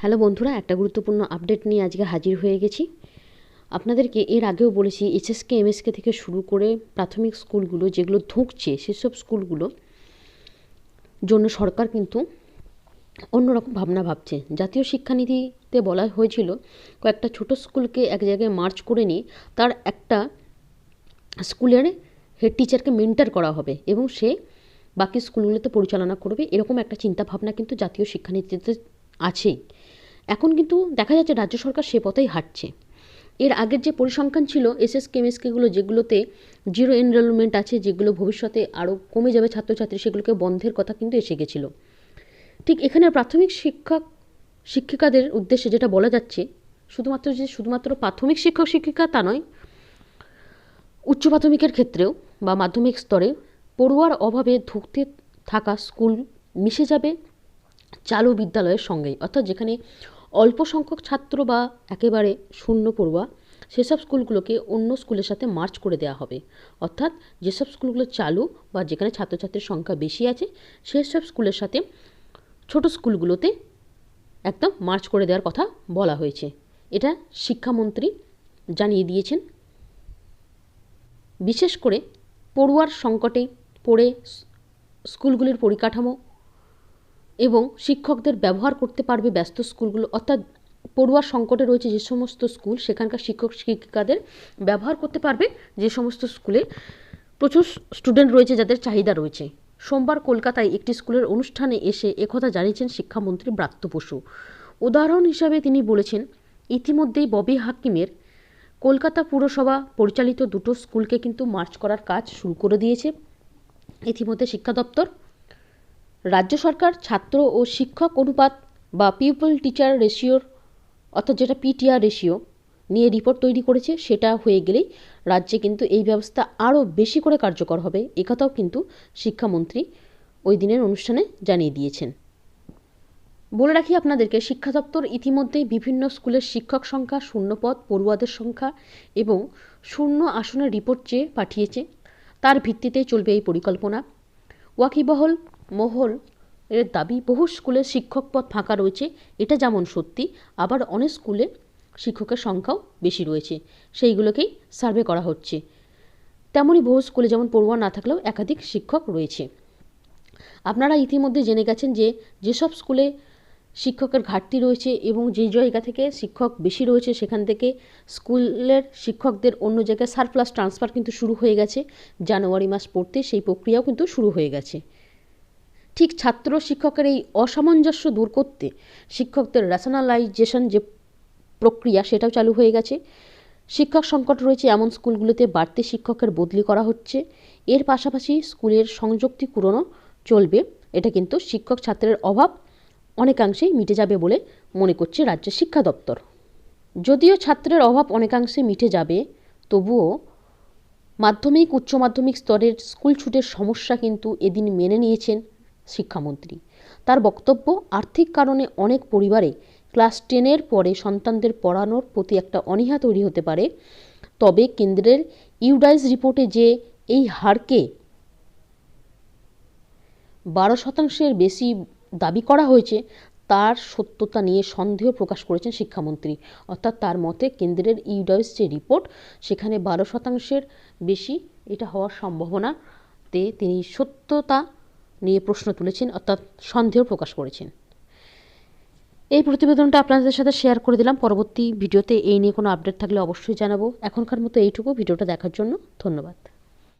Hello বন্ধুরা, একটা গুরুত্বপূর্ণ আপডেট নিয়ে আজকে হাজির হয়ে গেছি। আপনাদেরকে এর আগেও বলেছি এইচএসকে এমএসকে থেকে শুরু করে প্রাথমিক স্কুলগুলো যেগুলো ধুঁকছে, সেসব স্কুলগুলো জন্য সরকার কিন্তু অন্যরকম ভাবনা ভাবছে। জাতীয় শিক্ষানীতিতে বলা হয়েছিল, কয়েকটা ছোট স্কুলকে এক জায়গায় মার্চ করে নিয়ে তার একটা স্কুলের হেড টিচারকে মেন্টার করা হবে এবং সে বাকি স্কুলগুলোতে পরিচালনা করবে, এরকম একটা চিন্তাভাবনা কিন্তু জাতীয় শিক্ষানীতিতে আছেই। এখন কিন্তু দেখা যাচ্ছে রাজ্য সরকার সে পথেই হাঁটছে। এর আগের যে পরিসংখ্যান ছিল, এসএস কেমিএসকেগুলো যেগুলোতে জিরো এনরোলমেন্ট আছে, যেগুলো ভবিষ্যতে আরও কমে যাবে ছাত্রছাত্রী, সেগুলোকে বন্ধের কথা কিন্তু এসে গেছিল। ঠিক এখানে প্রাথমিক শিক্ষক, শিক্ষিকাদের উদ্দেশ্যে যেটা বলা যাচ্ছে, শুধুমাত্র যে শুধুমাত্র প্রাথমিক শিক্ষক, শিক্ষিকা তা নয়, উচ্চ প্রাথমিকের ক্ষেত্রেও বা মাধ্যমিক স্তরে পড়ুয়ার অভাবে ধুঁকতে থাকা স্কুল মিশে যাবে। চালু বিদ্যালয়ের সঙ্গেই। অর্থাৎ যেখানে অল্প সংখ্যক ছাত্র বা একেবারে শূন্য পড়ুয়া, সেসব স্কুলগুলোকে অন্য স্কুলের সাথে মার্চ করে দেওয়া হবে। অর্থাৎ যেসব স্কুলগুলো চালু বা যেখানে ছাত্রছাত্রীর সংখ্যা বেশি আছে, সেসব স্কুলের সাথে ছোট স্কুলগুলোতে একদম মার্চ করে দেওয়ার কথা বলা হয়েছে। এটা শিক্ষামন্ত্রী জানিয়ে দিয়েছেন। বিশেষ করে পড়ুয়ার সংকটে পড়ে স্কুলগুলির পরিকাঠামো এবং শিক্ষকদের ব্যবহার করতে পারবে ব্যস্ত স্কুলগুলো। অর্থাৎ পড়ুয়ার সংকটে রয়েছে যে সমস্ত স্কুল, সেখানকার শিক্ষক, শিক্ষিকাদের ব্যবহার করতে পারবে যে সমস্ত স্কুলে। প্রচুর স্টুডেন্ট রয়েছে যাদের চাহিদা রয়েছে। সোমবার কলকাতায় একটি স্কুলের অনুষ্ঠানে এসে একথা জানিয়েছেন শিক্ষামন্ত্রী ব্রাত্য বসু। উদাহরণ হিসাবে তিনি বলেছেন, ইতিমধ্যেই ববি হাকিমের কলকাতা পুরসভা পরিচালিত দুটো স্কুলকে কিন্তু মার্চ করার কাজ শুরু করে দিয়েছে। ইতিমধ্যে শিক্ষা দপ্তর রাজ্য সরকার ছাত্র ও শিক্ষক অনুপাত বা পিপল টিচার রেশিওর অর্থাৎ যেটা পিটিআর রেশিও নিয়ে রিপোর্ট তৈরি করেছে, সেটা হয়ে গেলেই রাজ্যে কিন্তু এই ব্যবস্থা আরও বেশি করে কার্যকর হবে। একথাও কিন্তু শিক্ষামন্ত্রী ওই দিনের অনুষ্ঠানে জানিয়ে দিয়েছেন। বলে রাখি আপনাদেরকে, শিক্ষা দপ্তর ইতিমধ্যেই বিভিন্ন স্কুলের শিক্ষক সংখ্যা, শূন্যপদ, পড়ুয়াদের সংখ্যা এবং শূন্য আসনের রিপোর্ট চেয়ে পাঠিয়েছে। তার ভিত্তিতেই চলবে এই পরিকল্পনা। ওয়াকিবহল মহল এর দাবি, বহু স্কুলে শিক্ষক পদ ফাঁকা রয়েছে, এটা যেমন সত্যি, আবার অনেক স্কুলে শিক্ষকের সংখ্যাও বেশি রয়েছে। সেইগুলোকেই সার্ভে করা হচ্ছে। তেমনই বহু স্কুলে যেমন পড়ুয়া না থাকলেও একাধিক শিক্ষক রয়েছে। আপনারা ইতিমধ্যে জেনে গেছেন যে, যেসব স্কুলে শিক্ষকের ঘাটতি রয়েছে এবং যে জায়গা থেকে শিক্ষক বেশি রয়েছে, সেখান থেকে স্কুলের শিক্ষকদের অন্য জায়গায় সারপ্লাস ট্রান্সফার কিন্তু শুরু হয়ে গেছে। জানুয়ারি মাস পড়তে সেই প্রক্রিয়াও কিন্তু শুরু হয়ে গেছে। ঠিক ছাত্র শিক্ষকের এই অসামঞ্জস্য দূর করতে শিক্ষকদের রেশনালাইজেশন যে প্রক্রিয়া সেটাও চালু হয়ে গেছে। শিক্ষক সংকট রয়েছে এমন স্কুলগুলোতে বাড়তি শিক্ষকের বদলি করা হচ্ছে। এর পাশাপাশি স্কুলের সংযুক্তি সংযুক্তিকরণও চলবে, এটা কিন্তু শিক্ষক ছাত্রের অভাব অনেকাংশেই মিটে যাবে বলে মনে করছে রাজ্য শিক্ষা দপ্তর। যদিও ছাত্রের অভাব অনেকাংশে মিটে যাবে, তবুও মাধ্যমিক, উচ্চ মাধ্যমিক স্তরের স্কুল ছুটের সমস্যা কিন্তু এদিন মেনে নিয়েছেন শিক্ষামন্ত্রী। তার বক্তব্য, আর্থিক কারণে অনেক পরিবারে ক্লাস টেনের পরে সন্তানদের পড়ানোর প্রতি একটা অনীহা তৈরি হতে পারে। তবে কেন্দ্রের ইউডাইস রিপোর্টে যে এই হারকে বারো শতাংশের বেশি দাবি করা হয়েছে, তার সত্যতা নিয়ে সন্দেহ প্রকাশ করেছেন শিক্ষামন্ত্রী। অর্থাৎ তার মতে কেন্দ্রের ইউডাইস যে রিপোর্ট, সেখানে বারো শতাংশের বেশি এটা হওয়ার সম্ভাবনাতে তিনি সত্যতা নিয়ে প্রশ্ন তুলেছেন, অর্থাৎ সন্দেহ প্রকাশ করেছেন। এই প্রতিবেদনটা আপনাদের সাথে শেয়ার করে দিলাম। পরবর্তী ভিডিওতে এই নিয়ে কোনো আপডেট থাকলে অবশ্যই জানাব। এখনকার মতো এইটুকু। ভিডিওটা দেখার জন্য ধন্যবাদ।